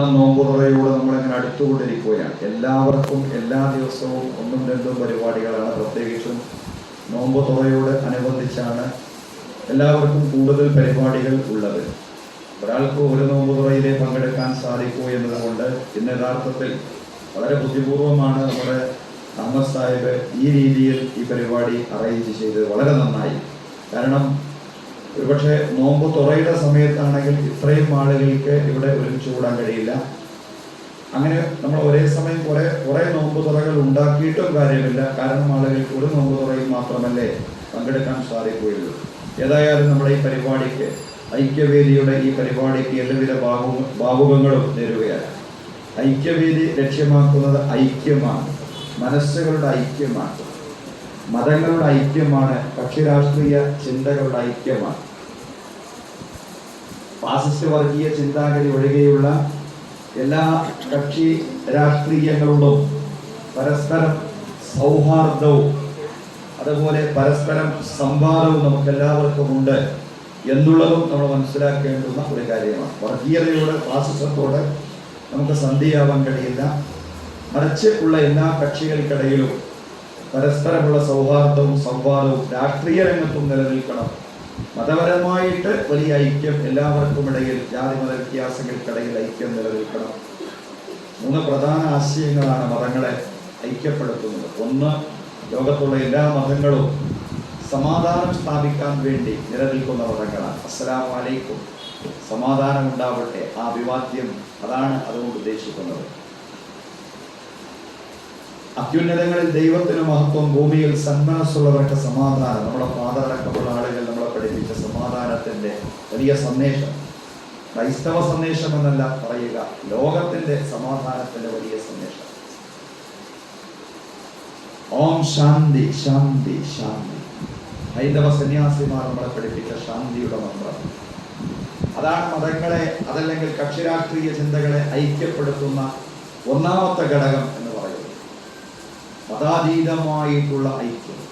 ഒന്നാം നോമ്പുറയോട് നമ്മളിങ്ങനെ അടുത്തുകൊണ്ടിരിക്കുകയാണ്. എല്ലാവർക്കും എല്ലാ ദിവസവും ഒന്നും രണ്ടും പരിപാടികളാണ്. പ്രത്യേകിച്ചും നോമ്പ് തുറയോട് അനുബന്ധിച്ചാണ് എല്ലാവർക്കും കൂടുതൽ പരിപാടികൾ ഉള്ളത്. ഒരാൾക്ക് ഒരു നോമ്പ് തുറയിലെ പങ്കെടുക്കാൻ സാധിക്കൂ എന്നതുകൊണ്ട് ഇന്ന് യഥാർത്ഥത്തിൽ വളരെ ബുദ്ധിപൂർവമാണ് നമ്മുടെ അഹമ്മദ് സാഹിബ് ഈ രീതിയിൽ ഈ പരിപാടി അറേഞ്ച് ചെയ്തത്. വളരെ നന്നായി. കാരണം ഒരുപക്ഷെ നോമ്പ് തുറയുടെ സമയത്താണെങ്കിൽ ഇത്രയും ആളുകൾക്ക് ഇവിടെ ഒരുമിച്ച് കൂടാൻ കഴിയില്ല. അങ്ങനെ നമ്മൾ ഒരേ സമയം കുറെ കുറെ നോമ്പ് തുറകൾ ഉണ്ടാക്കിയിട്ടും കാര്യമില്ല. കാരണം ആളുകൾക്ക് ഒരു നോമ്പ് തുറയിൽ മാത്രമല്ലേ പങ്കെടുക്കാൻ സാധിക്കുകയുള്ളൂ. ഏതായാലും നമ്മുടെ ഈ പരിപാടിക്ക് ഐക്യവേദിയുടെ ഈ പരിപാടിക്ക് എല്ലാവിധ ഭാവു ഭാവുകങ്ങളും നേരുകയാണ്. ഐക്യവേദി ലക്ഷ്യമാക്കുന്നത് ഐക്യമാണ്. മനസ്സുകളുടെ ഐക്യമാണ്. മതങ്ങളുടെ ഐക്യമാണ്. കക്ഷിരാഷ്ട്രീയ ചിന്തകളുടെ ഐക്യമാണ്. ഫാസിസ്റ്റ് വർഗീയ ചിന്താഗതി ഒഴികെയുള്ള എല്ലാ കക്ഷി രാഷ്ട്രീയങ്ങളോടും പരസ്പരം സൗഹാർദ്ദവും അതുപോലെ പരസ്പരം സംവാദവും നമുക്ക് എല്ലാവർക്കും ഉണ്ട് എന്നുള്ളതും നമ്മൾ മനസ്സിലാക്കേണ്ടുന്ന ഒരു കാര്യമാണ്. വർഗീയതയോട് ഫാസിസത്തോട് നമുക്ക് സന്ധിയാവാൻ കഴിയില്ല. മറിച്ച് ഉള്ള എല്ലാ കക്ഷികൾക്കിടയിലും പരസ്പരമുള്ള സൗഹാർദ്ദവും സംവാദവും രാഷ്ട്രീയ രംഗത്തും നിലനിൽക്കണം. മതപരമായിട്ട് വലിയ ഐക്യം എല്ലാവർക്കും ഇടയിൽ ജാതി മത വ്യത്യാസങ്ങൾക്കിടയിൽ ഐക്യം നിലനിൽക്കണം. മൂന്ന് പ്രധാന ആശയങ്ങളാണ് മതങ്ങളെ ഐക്യപ്പെടുത്തുന്നത്. ഒന്ന് ലോകത്തുള്ള എല്ലാ മതങ്ങളും സമാധാനം സ്ഥാപിക്കാൻ വേണ്ടി നിലനിൽക്കുന്ന മതങ്ങളാണ്. അസ്സലാം വലൈക്കും സമാധാനം ഉണ്ടാവട്ടെ. ആ അഭിവാദ്യം അതാണ് അതുകൊണ്ട് ഉദ്ദേശിക്കുന്നത്. അത്യുന്നതങ്ങളിൽ ദൈവത്തിന് മഹത്വം ഭൂമിയിൽ സന്മനസ്സുള്ളവർക്ക് സമാധാനം. നമ്മുടെ പാതടക്കമുള്ള ആളുകൾ സമാധാനത്തിന്റെ വലിയ സന്ദേശം. ക്രൈസ്തവ സന്ദേശം എന്നല്ല പറയുക ലോകത്തിന്റെ സമാധാനത്തിന്റെ വലിയ സന്ദേശം. ഓം ശാന്തി ശാന്തി ശാന്തി. ഹൈന്ദവ സന്യാസിമാർ നമ്മളെ പഠിപ്പിച്ച ശാന്തിയുടെ മന്ത്രം. അതാണ് മതങ്ങളെ അതല്ലെങ്കിൽ കക്ഷിരാഷ്ട്രീയ ചിന്തകളെ ഐക്യപ്പെടുത്തുന്ന ഒന്നാമത്തെ ഘടകം എന്ന് പറയുന്നത്. മതാതീതമായിട്ടുള്ള ഐക്യം.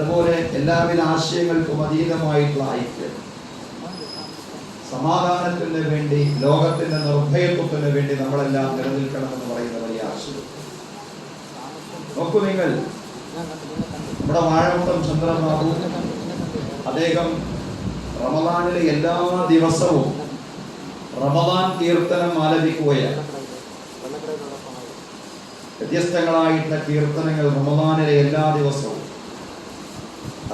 അതുപോലെ എല്ലാവിധ ആശയങ്ങൾക്കും അതീതമായിട്ടുള്ള ഐക്യം. സമാധാനത്തിന് വേണ്ടി ലോകത്തിന്റെ നിർഭയത്വത്തിന് വേണ്ടി നമ്മളെല്ലാം നിലനിൽക്കണമെന്ന് പറയുന്ന വലിയ ആശയം. നോക്കൂ നിങ്ങൾ. നമ്മുടെ വാഴമുട്ടം ചന്ദ്രബാബു അദ്ദേഹം റമദാനിലെ എല്ലാ ദിവസവും റമദാൻ കീർത്തനം ആലപിക്കുകയാണ്. വ്യത്യസ്തങ്ങളായിട്ടുള്ള കീർത്തനങ്ങൾ റമദാനിലെ എല്ലാ ദിവസവും.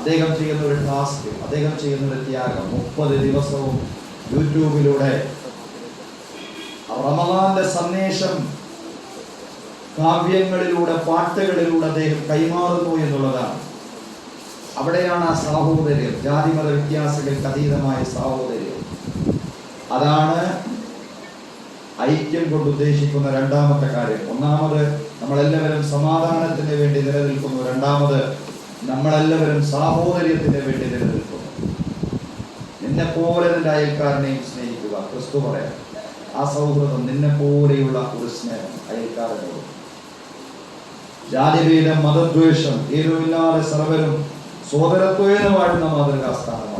അദ്ദേഹം ചെയ്യുന്ന ഒരു ടാസ്ക് അദ്ദേഹം ചെയ്യുന്ന ഒരു ത്യാഗം. മുപ്പത് ദിവസവും യൂട്യൂബിലൂടെ റമദാന്റെ സന്ദേശം കാവ്യങ്ങളിലൂടെ പാട്ടുകളിലൂടെ അദ്ദേഹം കൈമാറുന്നു എന്നുള്ളതാണ്. അവിടെയാണ് ആ സാഹോദര്യം ജാതിമത വ്യത്യാസങ്ങൾക്ക് അതീതമായ സാഹോദര്യം. അതാണ് ഐക്യം കൊണ്ട് ഉദ്ദേശിക്കുന്ന രണ്ടാമത്തെ കാര്യം. ഒന്നാമത് നമ്മളെല്ലാവരും സമാധാനത്തിന് വേണ്ടി നിലനിൽക്കുന്നു. രണ്ടാമത് നമ്മളെല്ലാവരും സാഹോദര്യത്തിന്റെ വേണ്ടി നിലനിൽക്കുന്നു നിന്നെ പോലെ നിന്റെ അയൽക്കാരനെയും സ്നേഹിക്കുക. ക്രിസ്തു പറയാം. ആ സൗഹൃദം നിന്നെ പോലെയുള്ള ഒരു സ്നേഹം അയൽക്കാരനോട്. ജാതിഭേദം മതദ്വേഷം ഏതുമില്ലാതെ സർവരും സോദരത്വേന വാഴുന്ന മാതൃകാസ്ഥാനമാണ്.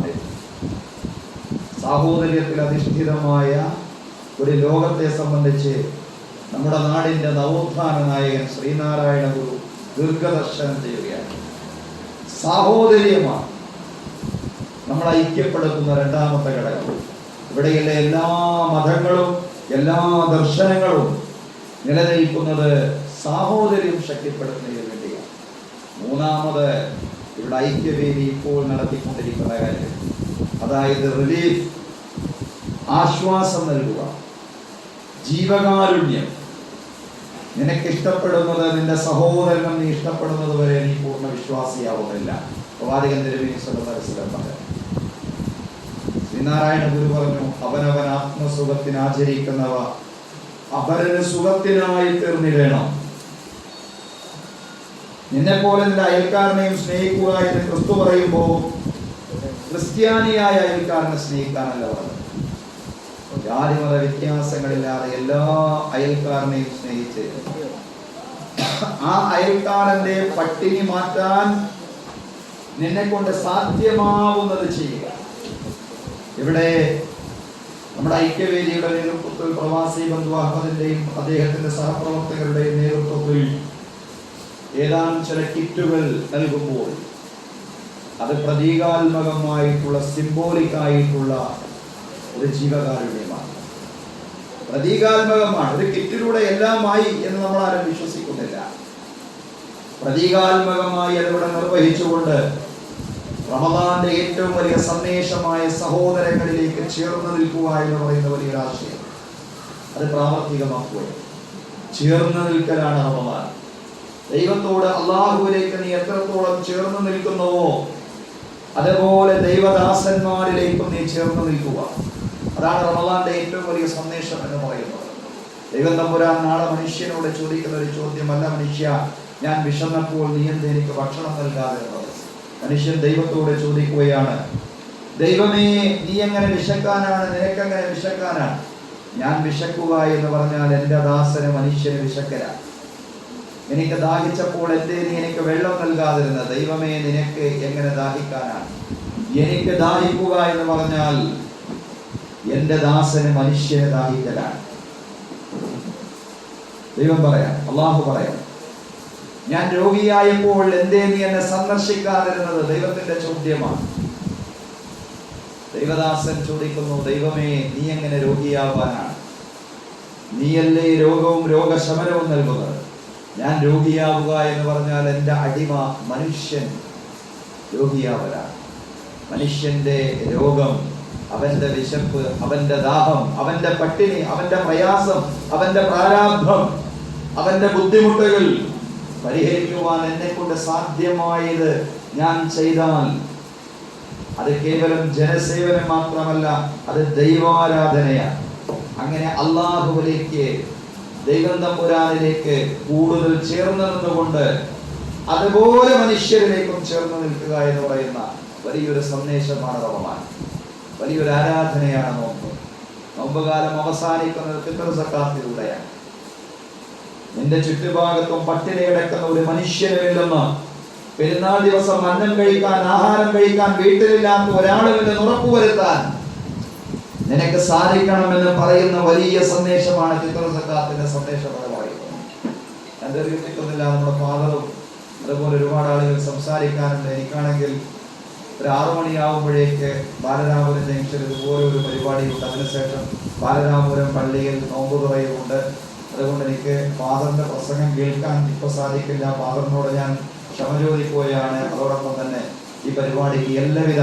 സാഹോദര്യത്തിൽ അധിഷ്ഠിതമായ ഒരു ലോകത്തെ സംബന്ധിച്ച് നമ്മുടെ നാടിന്റെ നവോത്ഥാന നായകൻ ശ്രീനാരായണ ഗുരു ദീർഘദർശനം ചെയ്യുകയാണ്. സാഹോദര്യമാണ്. നമ്മൾ ഐക്യപ്പെടുത്തുന്ന രണ്ടാമത്തെ ഘടകം. ഇവിടെയുള്ള എല്ലാ മതങ്ങളും എല്ലാ ദർശനങ്ങളും നിലനിൽക്കുന്നത് സാഹോദര്യം ശക്തിപ്പെടുത്തുന്നതിന് വേണ്ടിയാണ്. മൂന്നാമത് ഇവിടെ ഐക്യവേദി ഇപ്പോൾ നടത്തിക്കൊണ്ടിരിക്കുന്ന കാര്യം. അതായത് റിലീഫ് ആശ്വാസം നൽകുക. ജീവകാരുണ്യം. നിനക്ക് ഇഷ്ടപ്പെടുന്നത് നിന്റെ സഹോദരനും നീ ഇഷ്ടപ്പെടുന്നത് വരെ നീ പൂർണ വിശ്വാസിയാവുന്നില്ല. പ്രവാചകൻ ശ്രീനാരായണ ഗുരു പറഞ്ഞു അവനവൻ ആത്മസുഖത്തിന് ആചരിക്കുന്നവ അപരന് സുഖത്തിനായി തീർന്നിടണം. നിന്നെ പോലെ നിന്റെ അയൽക്കാരനെയും സ്നേഹിക്കുക എന്ന് ക്രിസ്തു പറയുമ്പോൾ ക്രിസ്ത്യാനിയായ അയൽക്കാരനെ സ്നേഹിക്കാനല്ല പറഞ്ഞത്. ജാതിമത വ്യത്യാസങ്ങളില്ലാതെ എല്ലാ അയൽക്കാരനെയും സ്നേഹിച്ച് ആ അയൽക്കാരന്റെ പട്ടിണി മാറ്റാൻ നിന്നെ കൊണ്ട് സാധ്യമാവുന്നത് ചെയ്യുക. ഇവിടെ നമ്മുടെ ഐക്യവേദിയുടെ നേതൃത്വത്തിൽ പ്രവാസി ബന്ധു അഹമ്മദിന്റെയും അദ്ദേഹത്തിന്റെ സഹപ്രവർത്തകരുടെയും നേതൃത്വത്തിൽ ഏതാനും ചില കിറ്റുകൾ നൽകുമ്പോൾ അത് പ്രതീകാത്മകമായിട്ടുള്ള സിംബോളിക് ആയിട്ടുള്ള ഒരു ജീവകാരുണ്യമാണ്. പ്രതീകാത്മകമാണ്. ഒരു കിറ്റിലൂടെ എല്ലാമായി എന്ന് നമ്മൾ ആരും വിശ്വസിക്കുന്നില്ല. പ്രതീകാത്മകമായി അതിലൂടെ നിർവഹിച്ചുകൊണ്ട് റമദാന്റെ ഏറ്റവും വലിയ സന്ദേശമായ സഹോദരങ്ങളിലേക്ക് ചേർന്ന് നിൽക്കുക എന്ന് പറയുന്ന വലിയൊരു ആശയം. അത് പ്രാവർത്തികമാക്കുക ചേർന്ന് നിൽക്കലാണ് റമദാൻ. ദൈവത്തോട് അള്ളാഹുവിലേക്ക് നീ എത്രത്തോളം ചേർന്ന് നിൽക്കുന്നുവോ അതുപോലെ ദൈവദാസന്മാരിലേക്കും നീ ചേർന്ന് നിൽക്കുക. അതാണ് റമദാന്റെ ഏറ്റവും വലിയ സന്ദേശം എന്ന് പറയുന്നത്. ദൈവം തമ്പുരാൻ നാളെ മനുഷ്യനോട് ചോദിക്കുന്ന ഒരു ചോദ്യമല്ല മനുഷ്യ ഞാൻ വിശന്നപ്പോൾ നീ എന്ത് എനിക്ക് ഭക്ഷണം നൽകാതെ മനുഷ്യൻ ദൈവത്തോട് ചോദിക്കുകയാണ് ദൈവമേ നീ എങ്ങനെ വിശക്കാനാണ്? നിനക്കെങ്ങനെ വിശക്കാനാണ്? ഞാൻ വിശക്കുക എന്ന് പറഞ്ഞാൽ എന്റെ ദാസന് മനുഷ്യന് വിശക്കരാണ് എനിക്ക് ദാഹിച്ചപ്പോൾ എന്തേ നീ എനിക്ക് വെള്ളം നൽകാതിരുന്ന ദൈവമേ നിനക്ക് എങ്ങനെ ദാഹിക്കാനാണ്? എനിക്ക് ദാഹിക്കുക എന്ന് പറഞ്ഞാൽ എന്റെ ദാസന് മനുഷ്യനെ ദാഹിക്കലാണ് ദൈവം പറയാം അള്ളാഹു പറയാം. ഞാൻ രോഗിയായപ്പോൾ എന്തേ നീ എന്നെ സന്ദർശിക്കാതിരുന്നത്? ദൈവത്തിന്റെ ചോദ്യമാണ്. ദൈവദാസൻ ചോദിക്കുന്നു ദൈവമേ നീ എങ്ങനെ രോഗിയാവാനാണ്? നീയല്ലേ രോഗവും രോഗശമനവും നൽകുന്നത്? ഞാൻ രോഗിയാവുക എന്ന് പറഞ്ഞാൽ എന്റെ അടിമ മനുഷ്യൻ രോഗിയാവലാണ്. മനുഷ്യന്റെ രോഗം അവന്റെ വിശപ്പ് അവന്റെ ദാഹം അവന്റെ പട്ടിണി അവന്റെ പ്രയാസം അവന്റെ പ്രാരാബ്ധം അവന്റെ ബുദ്ധിമുട്ടുകൾ പരിഹരിക്കുവാൻ എന്നെ കൊണ്ട് സാധ്യമായത് ഞാൻ ചെയ്താൽ അത് കേവലം ജനസേവനം മാത്രമല്ല അത് ദൈവാരാധനയാണ്. അങ്ങനെ അള്ളാഹുവിലേക്ക് ദൈവം തമ്പുരാനിലേക്ക് കൂടുതൽ ചേർന്ന് നിന്നുകൊണ്ട് അതുപോലെ മനുഷ്യരിലേക്കും ചേർന്ന് നിൽക്കുക എന്ന് പറയുന്ന വലിയൊരു സന്ദേശമാണ് റമദാൻ. വലിയൊരു ആരാധനയാണ് നോമ്പ് നോമ്പുകാലം അവസാനിക്കുന്നത് ഫിത്തർ സക്കാത്തിലൂടെയാണ്. നിന്റെ ചുറ്റുഭാഗത്തും പട്ടിണി കിടക്കുന്ന ഒരു മനുഷ്യനുമില്ലെന്ന് പെരുന്നാൾ ദിവസം അന്നം കഴിക്കാൻ ആഹാരം കഴിക്കാൻ വീട്ടിലില്ലാത്ത ഒരാളുമില്ലെന്ന് ഉറപ്പുവരുത്താൻ നിനക്ക് സാധിക്കണമെന്ന് പറയുന്ന വലിയ സന്ദേശമാണ് ചിത്ര സക്കാത്തിന്റെ സന്ദേശം എന്റെ ദീർഘിപ്പിക്കുന്നില്ല നമ്മുടെ ഫാദറും അതുപോലെ ഒരുപാട് ആളുകൾ സംസാരിക്കാറുണ്ട്. എനിക്കാണെങ്കിൽ ഒരു ആറു മണിയാവുമ്പോഴേക്ക് ബാലരാമപുരം ജംഗ്ഷനിൽ ഇതുപോലെ ഒരു പരിപാടിയുണ്ട് അതിനുശേഷം ബാലരാമപുരം പള്ളിയിൽ നോമ്പ് തുറയുമുണ്ട് അതുകൊണ്ട് എനിക്ക് ഫാദറിന്റെ പ്രസംഗം കേൾക്കാൻ ഇപ്പോൾ സാധിക്കില്ല. ഫാദറിനോട് ഞാൻ ക്ഷമ ചോദിക്കുകയാണ്. അതോടൊപ്പം തന്നെ ഈ പരിപാടിക്ക് എല്ലാവിധ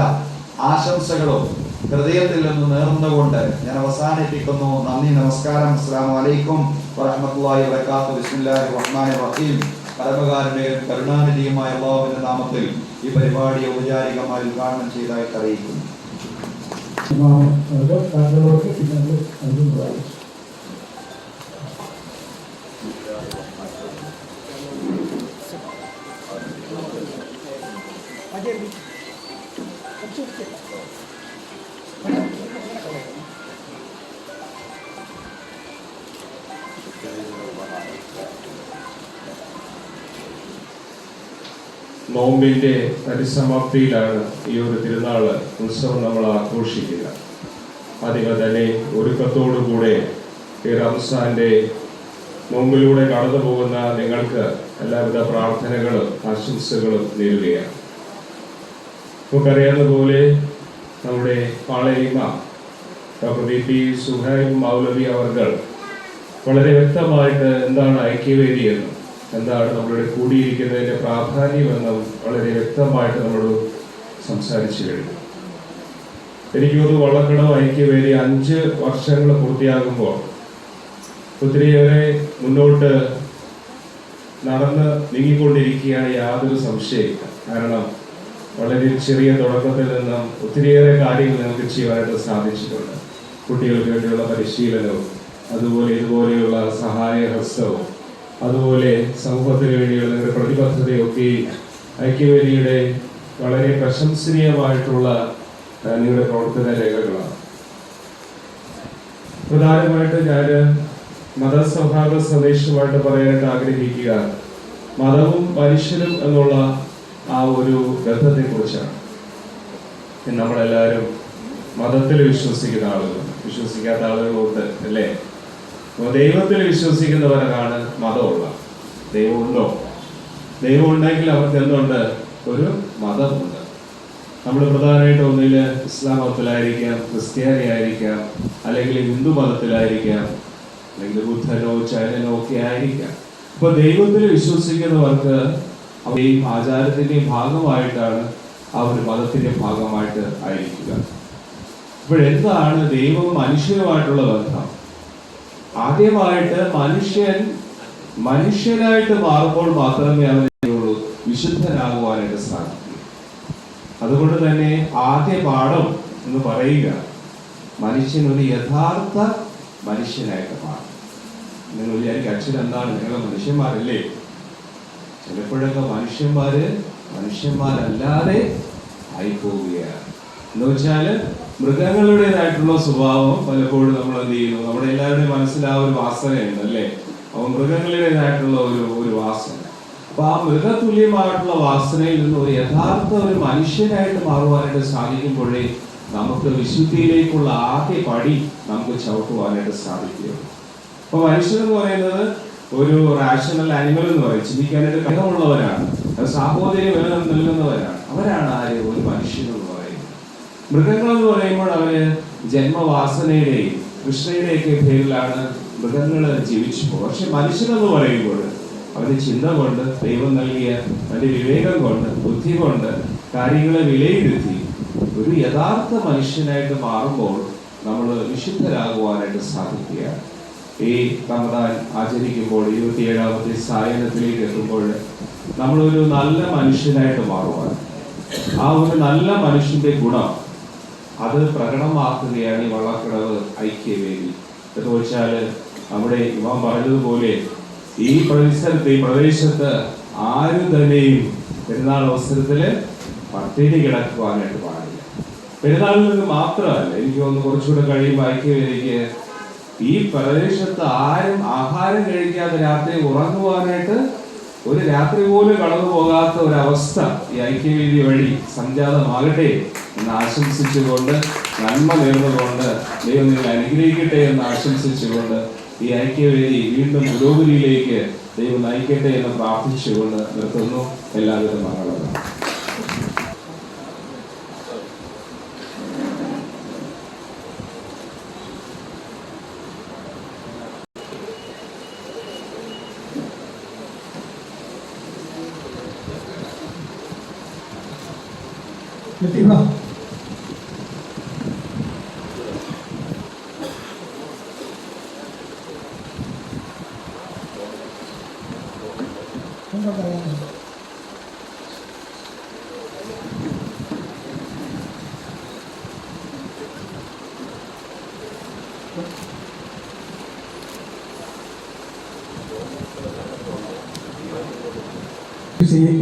ആശംസകളും ഹൃദയത്തിൽ നിന്ന് നേർന്നുകൊണ്ട് ഞാൻ അവസാനിപ്പിക്കുന്നു. നന്ദി നമസ്കാരം. അസ്സാം വലൈക്കും വറഹമത്തുള്ളാഹി വബറകാതുഹു. ബിസ്മില്ലാഹിർ റഹ്മാനിർ റഹീം. പരമകാരുണ്യവും കരുണാനിധിയുമായ അള്ളാഹുവിന്റെ നാമത്തിൽ ഈ പരിപാടി ഔപചാരികമായി ഉദ്ഘാടനം ചെയ്തതായിട്ട് അറിയിക്കുന്നു. Thank അത് നോമ്പിന്റെ പരിസമാപ്തിയിലാണ് ഈ ഒരു തിരുനാൾ ഉത്സവം നമ്മൾ ആഘോഷിക്കുക. അതിന് തന്നെ ഒരുക്കത്തോടുകൂടെ ഈ റംസാന്റെ നോമ്പിലൂടെ കടന്നു പോകുന്ന നിങ്ങൾക്ക് എല്ലാവിധ പ്രാർത്ഥനകളും ആശംസകളും നേരുകയാണ്. നമുക്കറിയാവുന്ന പോലെ നമ്മുടെ പാളയിമ ഡോക്ടർ വി പി സുഹൈബ് മൗലവി അവർ വളരെ വ്യക്തമായിട്ട് എന്താണ് ഐക്യവേദി എന്നും എന്താണ് കൂടിയിരിക്കുന്നതിന്റെ പ്രാധാന്യമെന്നും വളരെ വ്യക്തമായിട്ട് നമ്മളോട് സംസാരിച്ചു കഴിഞ്ഞു. എനിക്ക് തോന്നുന്നു വള്ളക്കടവ് ഐക്യവേദി അഞ്ച് വർഷങ്ങൾ പൂർത്തിയാകുമ്പോൾ ഒത്തിരിയേറെ മുന്നോട്ട് നടന്ന് നീങ്ങിക്കൊണ്ടിരിക്കുകയാണ് യാതൊരു സംശയമില്ല കാരണം വളരെ ചെറിയ തുടക്കത്തിൽ നിന്നും ഒത്തിരിയേറെ കാര്യങ്ങൾ നമുക്ക് ചെയ്യുവാനായിട്ട് സാധിച്ചിട്ടുണ്ട്. കുട്ടികൾക്ക് വേണ്ടിയുള്ള പരിശീലനവും അതുപോലെ ഇതുപോലെയുള്ള സഹായഹസ്തവും അതുപോലെ സമൂഹത്തിന് വേണ്ടിയുള്ള നിങ്ങളുടെ പ്രതിബദ്ധതയൊക്കെ ഐക്യവേദിയുടെ വളരെ പ്രശംസനീയമായിട്ടുള്ള നിങ്ങളുടെ പ്രവർത്തന രേഖകളാണ്. പ്രധാനമായിട്ട് ഞാൻ മതസൗഹാർദ്ദ സന്ദേശമായിട്ട് പറയാനായിട്ട് ആഗ്രഹിക്കുക. മതവും മനുഷ്യനും എന്നുള്ള ആ ഒരു ബന്ധത്തെ കുറിച്ചാണ് നമ്മളെല്ലാവരും മതത്തിൽ വിശ്വസിക്കുന്ന ആളുകൾ. വിശ്വസിക്കാത്ത ആളുകളുണ്ട് അല്ലേ? അപ്പോൾ ദൈവത്തിൽ വിശ്വസിക്കുന്നവരാണ് മതമുള്ള. ദൈവമുണ്ടോ? ദൈവം ഉണ്ടെങ്കിൽ അവർക്ക് എന്തുണ്ട്? ഒരു മതമുണ്ട്. നമ്മൾ പ്രധാനമായിട്ട് ഒന്നിൽ ഇസ്ലാം മതത്തിലായിരിക്കാം ക്രിസ്ത്യാനി ആയിരിക്കാം അല്ലെങ്കിൽ ഹിന്ദു മതത്തിലായിരിക്കാം അല്ലെങ്കിൽ ബുദ്ധനോ ചൈനനോ ഒക്കെ ആയിരിക്കാം. അപ്പോൾ ദൈവത്തിൽ വിശ്വസിക്കുന്നവർക്ക് അവരെയും ആചാരത്തിന്റെയും ഭാഗമായിട്ടാണ് ആ ഒരു മതത്തിന്റെ ഭാഗമായിട്ട് ആയിരിക്കുക. ഇപ്പോഴെന്താണ് ദൈവവും മനുഷ്യനുമായിട്ടുള്ള ബന്ധം? ആദ്യമായിട്ട് മനുഷ്യൻ മനുഷ്യനായിട്ട് മാറുമ്പോൾ മാത്രമേ അവനുള്ളൂ വിശുദ്ധനാകുവാനായിട്ട് സാധിക്കൂ. അതുകൊണ്ട് തന്നെ ആദ്യ പാഠം എന്ന് പറയുക മനുഷ്യൻ ഒരു യഥാർത്ഥ മനുഷ്യനായിട്ട് മാറും. നിങ്ങൾ വിചാരിക്കും അച്ഛൻ എന്താണ്? നിങ്ങളെ മനുഷ്യന്മാരല്ലേ? ചിലപ്പോഴൊക്കെ മനുഷ്യന്മാര് മനുഷ്യന്മാരല്ലാതെ ആയിപ്പോവുകയാണ്. എന്ന് വെച്ചാൽ മൃഗങ്ങളുടേതായിട്ടുള്ള സ്വഭാവം പലപ്പോഴും നമ്മൾ എന്ത് ചെയ്യുന്നു? നമ്മുടെ എല്ലാവരുടെയും മനസ്സിൽ ആ ഒരു വാസനയുണ്ട് അല്ലേ? അപ്പൊ മൃഗങ്ങളുടേതായിട്ടുള്ള ഒരു ഒരു വാസന. അപ്പൊ ആ മൃഗതുല്യമായിട്ടുള്ള വാസനയിൽ നിന്ന് ഒരു യഥാർത്ഥ ഒരു മനുഷ്യനായിട്ട് മാറുവാനായിട്ട് സാധിക്കുമ്പോഴേ നമുക്ക് വിശുദ്ധിയിലേക്കുള്ള ആദ്യ പടി നമുക്ക് ചവിട്ടുവാനായിട്ട് സാധിക്കുകയുള്ളൂ. അപ്പൊ മനുഷ്യൻ എന്ന് പറയുന്നത് ഒരു റാഷണൽ ആനിമൽ എന്ന് പറയും. ചിന്തിക്കാനായിട്ട് കഴിവുള്ളവരാണ് സാഹോദര്യം നൽകുന്നവരാണ്. അവരാണ് ആര് ഒരു മനുഷ്യൻ എന്ന് പറയുമ്പോൾ അവർ ജന്മവാസനയുടെയും കൃഷ്ണയുടെയൊക്കെ പേരിലാണ് മൃഗങ്ങൾ ജീവിച്ചു പോകും പക്ഷെ മനുഷ്യനെന്ന് പറയുമ്പോൾ അവന്റെ ചിന്ത കൊണ്ട് ദൈവം നൽകിയ അവന്റെ വിവേകം കൊണ്ട് ബുദ്ധി കൊണ്ട് കാര്യങ്ങളെ വിലയിരുത്തി ഒരു യഥാർത്ഥ മനുഷ്യനായിട്ട് മാറുമ്പോൾ നമ്മൾ വിശുദ്ധരാകുവാനായിട്ട് സാധിക്കുകയാണ്. ഈ റമദാൻ ആചരിക്കുമ്പോൾ ഇരുപത്തിയേഴാമത്തെ സായനത്തിലേക്ക് എത്തുമ്പോൾ നമ്മളൊരു നല്ല മനുഷ്യനായിട്ട് മാറുവാൻ ആ ഒരു നല്ല മനുഷ്യന്റെ ഗുണം അത് പ്രകടമാക്കുകയാണ് ഈ വള്ളക്കടവ് ഐക്യവേദി. എന്ന് വെച്ചാൽ അവിടെ ഇവാൻ പറഞ്ഞതുപോലെ ഈ പരിസരത്ത് ഈ പ്രദേശത്ത് ആരും തന്നെയും പെരുന്നാൾ അവസരത്തിൽ പട്ടിണി കിടക്കുവാനായിട്ട് പാടില്ല. പെരുന്നാളിൽ നിന്ന് മാത്രമല്ല എനിക്ക് ഒന്ന് കുറച്ചുകൂടെ കഴിയുമ്പോൾ ഐക്യവേദിക്ക് ഈ പ്രദേശത്ത് ആരും ആഹാരം കഴിക്കാതെ രാത്രി ഉറങ്ങുവാനായിട്ട് ഒരു രാത്രി പോലും കടന്നു പോകാത്ത ഒരവസ്ഥ ഈ ഐക്യവേദി വഴി സംജാതമാകട്ടെ എന്ന് ആശംസിച്ചുകൊണ്ട് നന്മ നേർന്നുകൊണ്ട് ദൈവം നിങ്ങൾ അനുഗ്രഹിക്കട്ടെ എന്ന് ആശംസിച്ചുകൊണ്ട് ഈ ഐക്യവേദി വീണ്ടും പുരോഗതിയിലേക്ക് ദൈവം നയിക്കട്ടെ എന്ന് പ്രാർത്ഥിച്ചുകൊണ്ട് നിർത്തുന്നു. എല്ലാവിധ മംഗളങ്ങളും. പറയാനുള്ളത്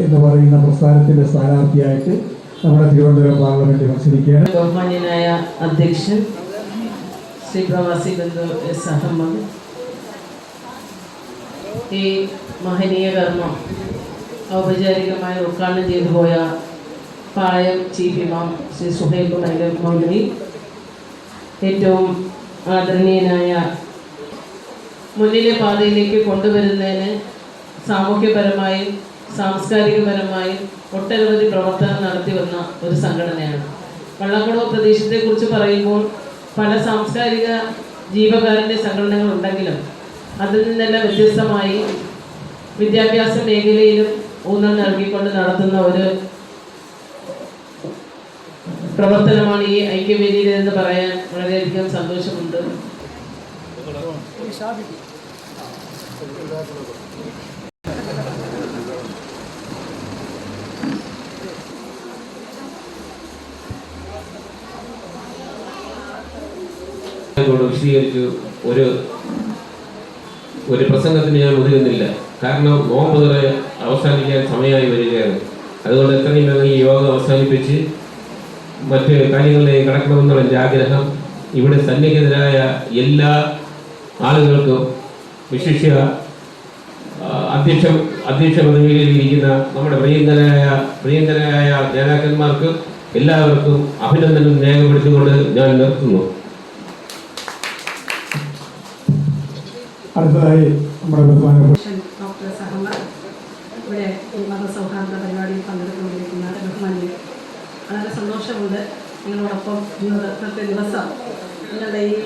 എന്ന് പറയുന്ന പ്രസ്ഥാനത്തിന്റെ സ്ഥാനാർത്ഥിയായിട്ട് നമ്മുടെ തിരുവനന്തപുരം പാർലമെന്റ് മത്സരിക്കുകയാണ്. ബഹുമാന്യനായ അധ്യക്ഷൻ ശ്രീ പ്രവാസി ബന്ധു എസ് അഹമ്മദ്. ഈ മഹനീയ കർമ്മം ഔപചാരികമായി ഉദ്ഘാടനം ചെയ്തു പോയ പാളയം ചീഫ് ഇമാം ശ്രീ സുഹൈൽ മൈലൂർ മൗലവി. ഏറ്റവും ആദരണീയനായ മുന്നിലെ പാതയിലേക്ക് കൊണ്ടുവരുന്നതിന് സാമൂഹ്യപരമായും സാംസ്കാരികപരമായും ഒട്ടനവധി പ്രവർത്തനം നടത്തി വന്ന ഒരു സംഘടനയാണ്. വള്ളക്കുളവ് പ്രദേശത്തെക്കുറിച്ച് പറയുമ്പോൾ പല സാംസ്കാരിക ജീവകാരുണ്യ സംഘടനകൾ ഉണ്ടെങ്കിലും അതിൽ നിന്നെല്ലാം വ്യത്യസ്തമായി വിദ്യാഭ്യാസ മേഖലയിലും ഊന്നൽ നൽകിക്കൊണ്ട് നടത്തുന്ന ഒരു പ്രവർത്തനമാണ് ഈ ഐക്യവേദിയിലെന്ന് പറയാൻ വളരെയധികം സന്തോഷമുണ്ട്. ോട് വിശദീകരിച്ച് ഒരു ഒരു പ്രസംഗത്തിന് ഞാൻ മുതിരുന്നില്ല കാരണം നോമ്പ് തുറ അവസാനിക്കാൻ സമയമായി വരികയാണ്. അതുകൊണ്ട് എത്രയും വേഗം ഈ യോഗം അവസാനിപ്പിച്ച് മറ്റ് കാര്യങ്ങളിലേക്ക് കടക്കണമെന്നുള്ള എന്റെ ആഗ്രഹം. ഇവിടെ സന്നിഹിതരായ എല്ലാ ആളുകൾക്കും വിശിഷ്യ അധ്യക്ഷ അധ്യക്ഷ പദവിയിലിരിക്കുന്ന നമ്മുടെ പ്രിയങ്കരായ പ്രിയങ്കരായ നേതാക്കന്മാർക്ക് എല്ലാവർക്കും അഭിനന്ദനം രേഖപ്പെടുത്തിക്കൊണ്ട് ഞാൻ നിർത്തുന്നു. അടുത്തതായി നമ്മുടെ ബഹുമാനപ്പെട്ട ഡോക്ടർ ഇവിടെ വളരെ സന്തോഷമുണ്ട് ഇന്നത്തെ ദിവസം ഈ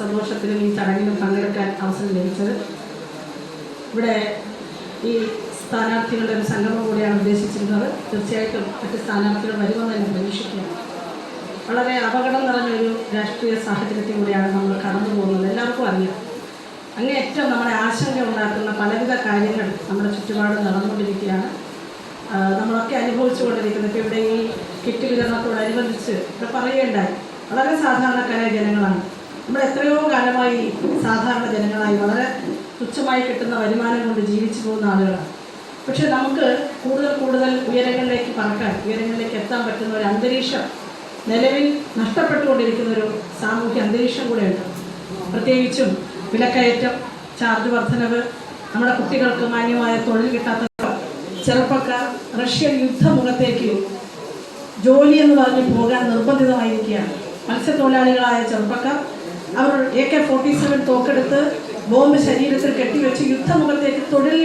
സന്തോഷത്തിലും ഈ ചടങ്ങിലും പങ്കെടുക്കാൻ അവസരം ലഭിച്ചത്. ഇവിടെ ഈ സ്ഥാനാർത്ഥികളുടെ ഒരു സംഗമം കൂടിയാണ് ഉദ്ദേശിച്ചിരുന്നത്. തീർച്ചയായിട്ടും മറ്റ് സ്ഥാനാർത്ഥികൾ വരുമെന്ന് തന്നെ പ്രതീക്ഷിക്കുകയാണ്. വളരെ അപകടം നിറഞ്ഞൊരു രാഷ്ട്രീയ സാഹചര്യത്തിൽ കൂടിയാണ് നമ്മൾ കടന്നു പോകുന്നത് എല്ലാവർക്കും അറിയാം. അങ്ങേയറ്റം നമ്മളെ ആശങ്ക ഉണ്ടാക്കുന്ന പലവിധ കാര്യങ്ങൾ നമ്മുടെ ചുറ്റുപാട് നടന്നുകൊണ്ടിരിക്കുകയാണ്. നമ്മളൊക്കെ അനുഭവിച്ചുകൊണ്ടിരിക്കുന്നത് ഇപ്പോൾ ഇവിടെ ഈ കിറ്റ് വിതരണത്തോടനുബന്ധിച്ച് ഇവിടെ പറയുകയുണ്ടായി വളരെ സാധാരണക്കാരായ ജനങ്ങളാണ്. നമ്മൾ എത്രയോ കാലമായി സാധാരണ ജനങ്ങളായി വളരെ തുച്ഛമായി കിട്ടുന്ന വരുമാനം കൊണ്ട് ജീവിച്ചു പോകുന്ന ആളുകളാണ്. പക്ഷെ നമുക്ക് കൂടുതൽ കൂടുതൽ ഉയരങ്ങളിലേക്ക് പറക്കാൻ ഉയരങ്ങളിലേക്ക് എത്താൻ പറ്റുന്ന ഒരു അന്തരീക്ഷം നിലവിൽ നഷ്ടപ്പെട്ടുകൊണ്ടിരിക്കുന്ന ഒരു സാമൂഹ്യ അന്തരീക്ഷം കൂടെയുണ്ട് പ്രത്യേകിച്ചും വിലക്കയറ്റം ചാർജ് വർധനവ് നമ്മുടെ കുട്ടികൾക്ക് മാന്യമായ തൊഴിൽ കിട്ടാത്ത ചെറുപ്പക്കാർ റഷ്യൻ യുദ്ധമുഖത്തേക്ക് ജോലി എന്ന് പറഞ്ഞ് പോകാൻ നിർബന്ധിതമായിരിക്കുകയാണ്. മത്സ്യത്തൊഴിലാളികളായ ചെറുപ്പക്കാർ അവർ എ കെ ഫോർട്ടി സെവൻ തോക്കെടുത്ത് ബോംബ് ശരീരത്തിൽ കെട്ടിവെച്ച് യുദ്ധമുഖത്തേക്ക് തൊഴിൽ